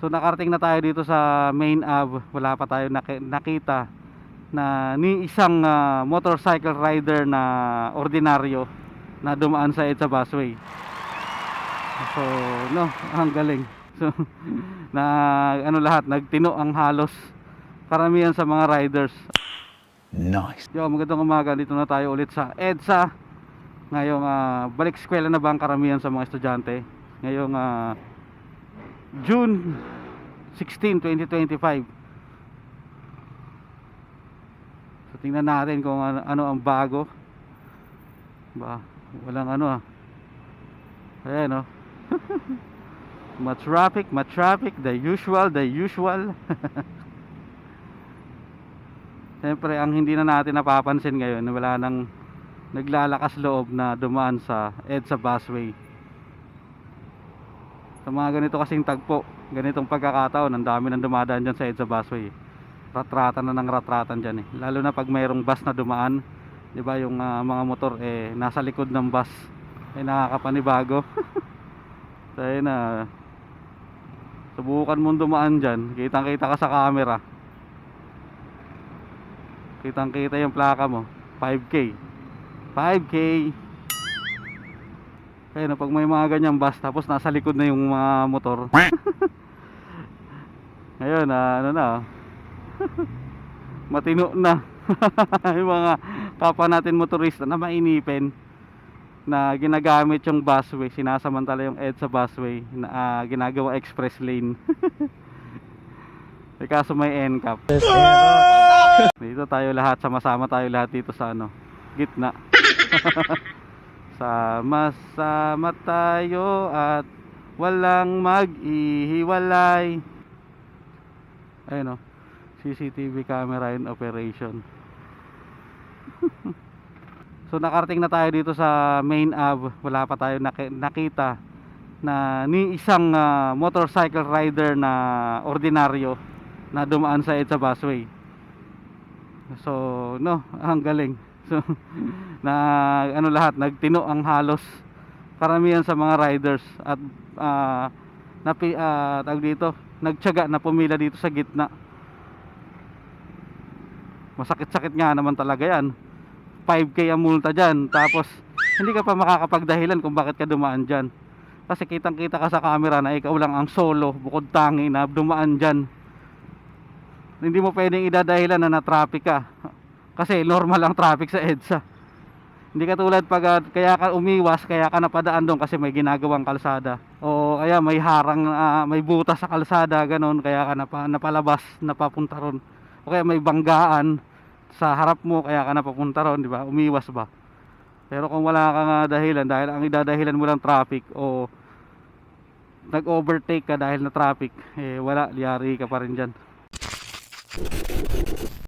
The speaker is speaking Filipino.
So nakarating na tayo dito sa main ave. Wala pa tayo naki- nakita na ni isang ah, motorcycle rider na ordinaryo na dumaan sa EDSA busway. So, no, ang galing. So, na ano lahat, nagtino ang halos karamihan sa mga riders. Nice. Yo, magandang umaga. Dito na tayo ulit sa EDSA. Ngayong ah, balik eskwela na ba ang karamihan sa mga estudyante? Ngayong ah, June 16, 2025. So tingnan natin kung ano, ano ang bago. Ba, walang ano ah. Ayan oh. ma-traffic, ma-traffic, the usual, the usual. Siyempre, ang hindi na natin napapansin ngayon, wala nang naglalakas loob na dumaan sa EDSA busway. Sa mga ganito kasing tagpo, ganitong pagkakataon, ang dami nang dumadaan dyan sa EDSA busway. Ratratan na ng ratratan dyan eh. Lalo na pag mayroong bus na dumaan, di ba yung ah, mga motor eh nasa likod ng bus ay nakakapanibago. so ayun na, subukan mong dumaan dyan, kitang kita ka sa camera. Kitang kita yung plaka mo, 5K. 5K. Kaya na pag may mga ganyang bus tapos nasa likod na yung mga motor. Ngayon, ah, ano na. oh. Matino na. yung mga kapwa natin motorista na mainipin na ginagamit yung busway, sinasamantala yung EDSA busway na ah, ginagawa express lane. Eh, kaso may NCAP. Dito tayo lahat, sama-sama tayo lahat dito sa ano, gitna. Sama-sama tayo at walang mag-ihiwalay. Ayun o, CCTV camera in operation. so nakarating na tayo dito sa main ave. Wala pa tayo naki- nakita na ni isang ah, motorcycle rider na ordinaryo na dumaan sa EDSA busway. So, no, ang galing. So, na ano lahat, nagtino ang halos karamihan sa mga riders at napi ah, tawag dito, nagtiyaga na pumila dito sa gitna. Masakit-sakit nga naman talaga 'yan. 5k ang multa diyan, tapos hindi ka pa makakapagdahilan kung bakit ka dumaan diyan. Kasi kitang-kita ka sa camera na ikaw lang ang solo, bukod tangi na dumaan diyan hindi mo pwedeng idadahilan na na-traffic ka kasi normal ang traffic sa EDSA. Hindi ka tulad pag ah, kaya ka umiwas kaya ka napadaan doon kasi may ginagawang kalsada. O kaya may harang ah, may butas sa kalsada ganon kaya ka napa, napalabas napapunta ron. O kaya may banggaan sa harap mo kaya ka napapunta ron di ba? Umiwas ba? Pero kung wala kang ah, dahilan dahil ang idadahilan mo lang traffic o nag-overtake ka dahil na traffic eh wala liyari ka pa rin dyan